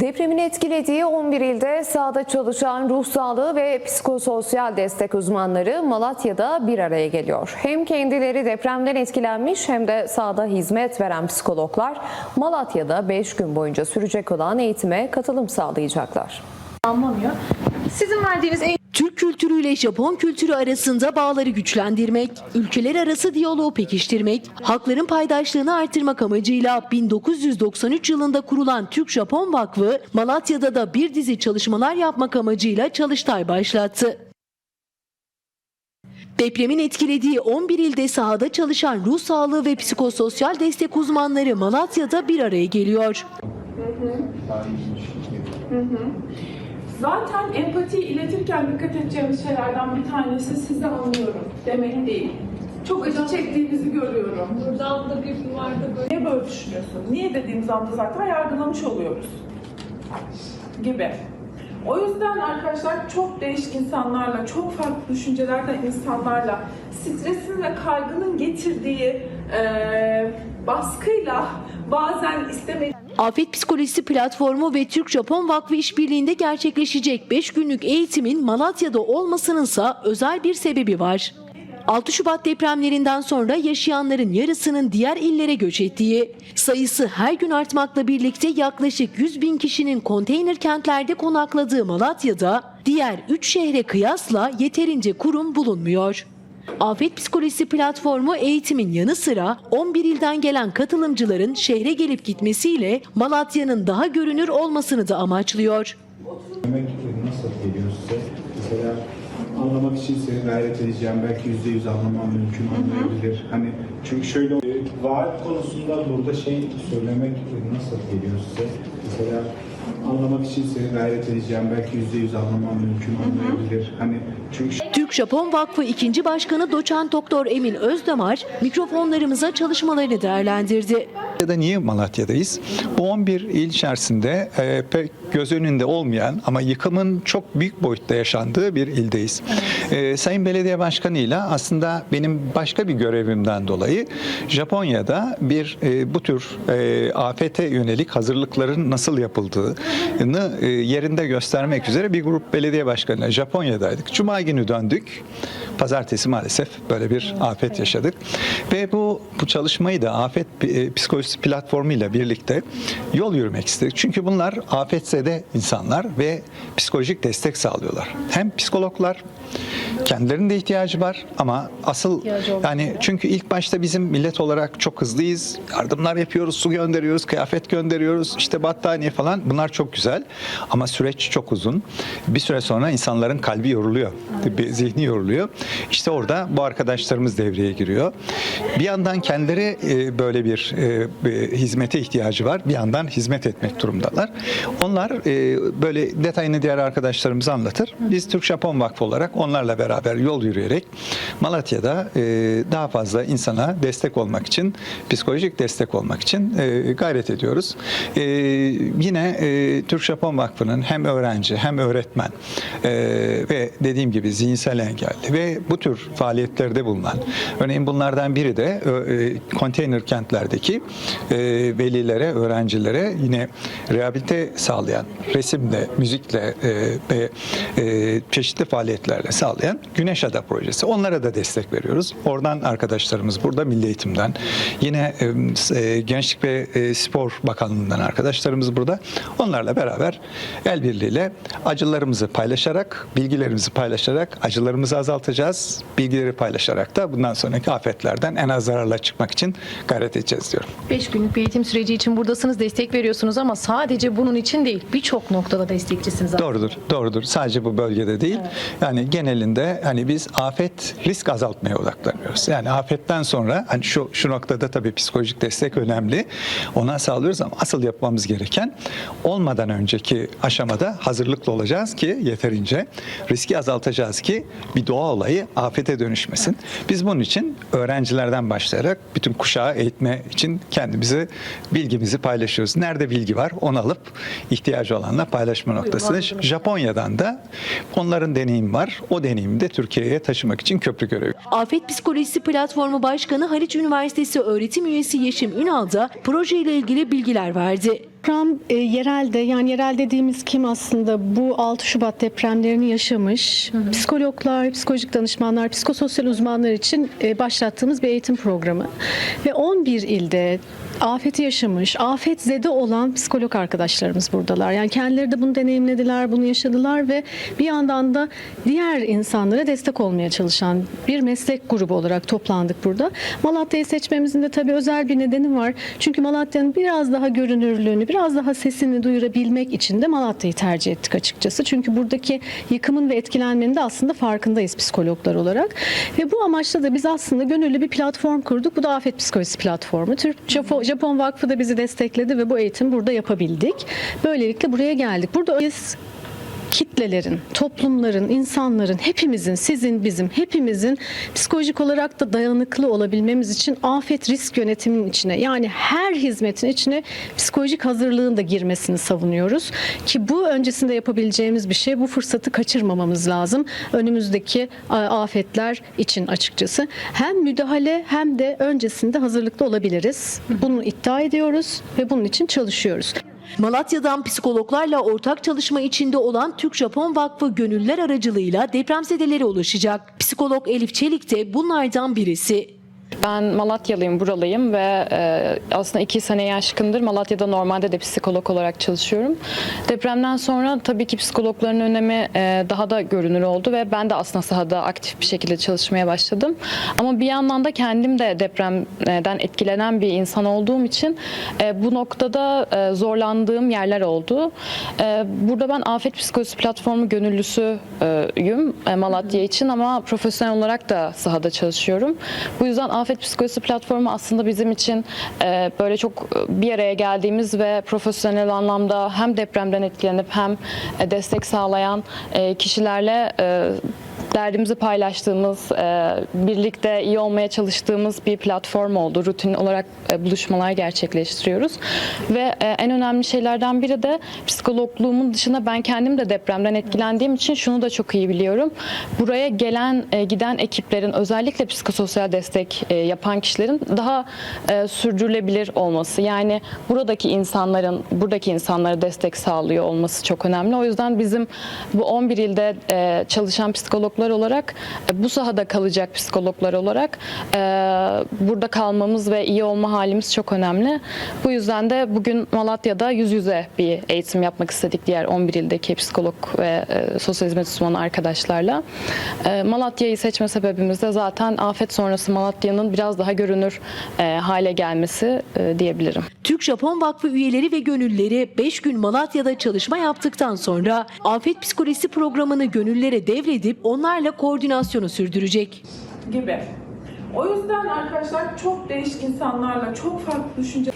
Depremin etkilediği 11 ilde sahada çalışan ruh sağlığı ve psikososyal destek uzmanları Malatya'da bir araya geliyor. Hem kendileri depremden etkilenmiş hem de sahada hizmet veren psikologlar Malatya'da 5 gün boyunca sürecek olan eğitime katılım sağlayacaklar. Anlamıyor. Sizin verdiğiniz eğitim Türk kültürüyle Japon kültürü arasında bağları güçlendirmek, ülkeler arası diyaloğu pekiştirmek, halkların paydaşlığını artırmak amacıyla 1993 yılında kurulan Türk-Japon Vakfı, Malatya'da da bir dizi çalışmalar yapmak amacıyla çalıştay başlattı. Depremin etkilediği 11 ilde sahada çalışan ruh sağlığı ve psikososyal destek uzmanları Malatya'da bir araya geliyor. Zaten empatiyi iletirken dikkat edeceğimiz şeylerden bir tanesi sizi anlıyorum demek değil. Çok acı çektiğinizi görüyorum. buradan da bir duvarda böyle Niye böyle düşünüyorsun? Niye dediğimiz anda zaten yargılamış oluyoruz. Gibi. O yüzden arkadaşlar çok değişik insanlarla, çok farklı düşüncelerde insanlarla, stresin ve kaygının getirdiği eee, baskıyla bazen istemediğimiz Afet Psikolojisi Platformu ve Türk-Japon Vakfı işbirliğinde gerçekleşecek 5 günlük eğitimin Malatya'da olmasınınsa özel bir sebebi var. 6 Şubat depremlerinden sonra yaşayanların yarısının diğer illere göç ettiği, sayısı her gün artmakla birlikte yaklaşık 100 bin kişinin konteyner kentlerde konakladığı Malatya'da diğer 3 şehre kıyasla yeterince kurum bulunmuyor. Afet Psikolojisi Platformu eğitimin yanı sıra 11 ilden gelen katılımcıların şehre gelip gitmesiyle Malatya'nın daha görünür olmasını da amaçlıyor. Demek nasıl geliyor size? Mesela anlamak için seni gayret edeceğim. Belki yüzde yüz anlamam mümkün olmayabilir. Hani çünkü şöyle vaat konusunda burada şey söylemek nasıl geliyor size? Mesela anlamak için seni gayret edeceğim. Belki yüzde yüz anlamam mümkün olmayabilir. Hani çünkü Türk-Japon Vakfı 2. Başkanı Doçent Doktor Emin Özdamar mikrofonlarımıza çalışmalarını değerlendirdi. Malatya'da niye Malatya'dayız? Bu 11 il içerisinde e, pek göz önünde olmayan ama yıkımın çok büyük boyutta yaşandığı bir ildeyiz. E, Sayın Belediye Başkanı ile aslında benim başka bir görevimden dolayı Japonya'da bir e, bu tür e, afete yönelik hazırlıkların nasıl yapıldığını e, yerinde göstermek üzere bir grup belediye başkanıyla Japonya'daydık. Cuma günü döndük. Pazartesi maalesef böyle bir afet yaşadık. Ve bu bu çalışmayı da afet e, psikolojisi platformuyla birlikte yol yürümek istedik. Çünkü bunlar afetzede insanlar ve psikolojik destek sağlıyorlar. Hem psikologlar kendilerinin de ihtiyacı var ama asıl yani çünkü ilk başta bizim millet olarak çok hızlıyız. Yardımlar yapıyoruz, su gönderiyoruz, kıyafet gönderiyoruz, işte battaniye falan. Bunlar çok güzel ama süreç çok uzun. Bir süre sonra insanların kalbi yoruluyor, bir zihni yoruluyor. İşte orada bu arkadaşlarımız devreye giriyor. Bir yandan kendileri e, böyle bir, e, bir hizmete ihtiyacı var. Bir yandan hizmet etmek durumdalar. Onlar e, böyle detayını diğer arkadaşlarımız anlatır. Biz Türk-Japon Vakfı olarak onlarla beraber yol yürüyerek Malatya'da e, daha fazla insana destek olmak için, psikolojik destek olmak için e, gayret ediyoruz. E, yine e, Türk-Japon Vakfı'nın hem öğrenci hem öğretmen e, ve dediğim gibi zihinsel engelli ve bu tür faaliyetlerde bulunan, örneğin bunlardan biri de e, konteyner kentlerdeki e, velilere, öğrencilere yine rehabilite sağlayan, resimle, müzikle e, ve e, çeşitli faaliyetlerle sağlayan Güneş Ada projesi. Onlara da destek veriyoruz. Oradan arkadaşlarımız burada Milli Eğitim'den, yine e, e, Gençlik ve e, Spor Bakanlığı'ndan arkadaşlarımız burada. Onlarla beraber el birliğiyle acılarımızı paylaşarak, bilgilerimizi paylaşarak acılarımızı azaltacağız. Bilgileri paylaşarak da bundan sonraki afetlerden en az zararla çıkmak için gayret edeceğiz diyorum. 5 günlük bir eğitim süreci için buradasınız, destek veriyorsunuz ama sadece bunun için değil, birçok noktada destekçisiniz. Doğrudur, doğrudur. Sadece bu bölgede değil. Yani genelinde hani biz afet risk azaltmaya odaklanıyoruz. Yani afetten sonra hani şu şu noktada tabii psikolojik destek önemli. Ona sağlıyoruz ama asıl yapmamız gereken olmadan önceki aşamada hazırlıklı olacağız ki yeterince riski azaltacağız ki bir doğa olayı afete dönüşmesin. Biz bunun için öğrencilerden başlayarak bütün kuşağı eğitme için kendimizi bilgimizi paylaşıyoruz. Nerede bilgi var onu alıp ihtiyacı olanla paylaşma noktasında. Japonya'dan da onların deneyimi var. O deneyimi de Türkiye'ye taşımak için köprü görevi. Afet Psikolojisi Platformu Başkanı Haliç Üniversitesi öğretim üyesi Yeşim Ünal da projeyle ilgili bilgiler verdi. Program e, yerelde yani yerel dediğimiz kim aslında bu 6 Şubat depremlerini yaşamış psikologlar, psikolojik danışmanlar, psikososyal uzmanlar için e, başlattığımız bir eğitim programı. Ve 11 ilde afeti yaşamış, afetzede olan psikolog arkadaşlarımız buradalar. Yani kendileri de bunu deneyimlediler, bunu yaşadılar ve bir yandan da diğer insanlara destek olmaya çalışan bir meslek grubu olarak toplandık burada. Malatya'yı seçmemizin de tabii özel bir nedeni var. Çünkü Malatya'nın biraz daha görünürlüğünü, biraz daha sesini duyurabilmek için de Malatya'yı tercih ettik açıkçası. Çünkü buradaki yıkımın ve etkilenmenin de aslında farkındayız psikologlar olarak. Ve bu amaçla da biz aslında gönüllü bir platform kurduk. Bu da Afet Psikolojisi platformu. Türk Japon, Japon Vakfı da bizi destekledi ve bu eğitim burada yapabildik. Böylelikle buraya geldik. Burada biz kitlelerin, toplumların, insanların, hepimizin, sizin, bizim, hepimizin psikolojik olarak da dayanıklı olabilmemiz için afet risk yönetiminin içine yani her hizmetin içine psikolojik hazırlığın da girmesini savunuyoruz. Ki bu öncesinde yapabileceğimiz bir şey bu fırsatı kaçırmamamız lazım. Önümüzdeki afetler için açıkçası. Hem müdahale hem de öncesinde hazırlıklı olabiliriz. Bunu iddia ediyoruz ve bunun için çalışıyoruz. Malatya'dan psikologlarla ortak çalışma içinde olan Türk-Japon Vakfı gönüller aracılığıyla depremzedelere ulaşacak. Psikolog Elif Çelik de bunlardan birisi. Ben Malatyalıyım, buralıyım ve e, aslında iki seneye aşkındır Malatya'da normalde de psikolog olarak çalışıyorum. Depremden sonra tabii ki psikologların önemi e, daha da görünür oldu ve ben de aslında sahada aktif bir şekilde çalışmaya başladım. Ama bir yandan da kendim de depremden etkilenen bir insan olduğum için e, bu noktada e, zorlandığım yerler oldu. E, burada ben Afet Psikolojisi Platformu gönüllüsüyüm e, Malatya için ama profesyonel olarak da sahada çalışıyorum. Bu yüzden Afet Psikolojisi Platformu aslında bizim için e, böyle çok e, bir araya geldiğimiz ve profesyonel anlamda hem depremden etkilenip hem e, destek sağlayan e, kişilerle e, derdimizi paylaştığımız, e, birlikte iyi olmaya çalıştığımız bir platform oldu. Rutin olarak e, buluşmalar gerçekleştiriyoruz. Ve e, en önemli şeylerden biri de psikologluğumun dışında ben kendim de depremden etkilendiğim için şunu da çok iyi biliyorum. Buraya gelen, giden ekiplerin özellikle psikososyal destek yapan kişilerin daha sürdürülebilir olması. Yani buradaki insanların, buradaki insanlara destek sağlıyor olması çok önemli. O yüzden bizim bu 11 ilde çalışan psikologlar olarak, e, bu sahada kalacak psikologlar olarak e, burada kalmamız ve iyi olma halimiz çok önemli. Bu yüzden de bugün Malatya'da yüz yüze bir eğitim yapmak istedik diğer 11 ildeki psikolog ve e, sosyal hizmet uzmanı arkadaşlarla. Malatya'yı seçme sebebimiz de zaten afet sonrası Malatya'nın biraz daha görünür hale gelmesi diyebilirim. Türk-Japon Vakfı üyeleri ve gönülleri 5 gün Malatya'da çalışma yaptıktan sonra afet psikolojisi programını gönüllere devredip onlarla koordinasyonu sürdürecek. gibi. O yüzden arkadaşlar çok değişik insanlarla, çok farklı düşünce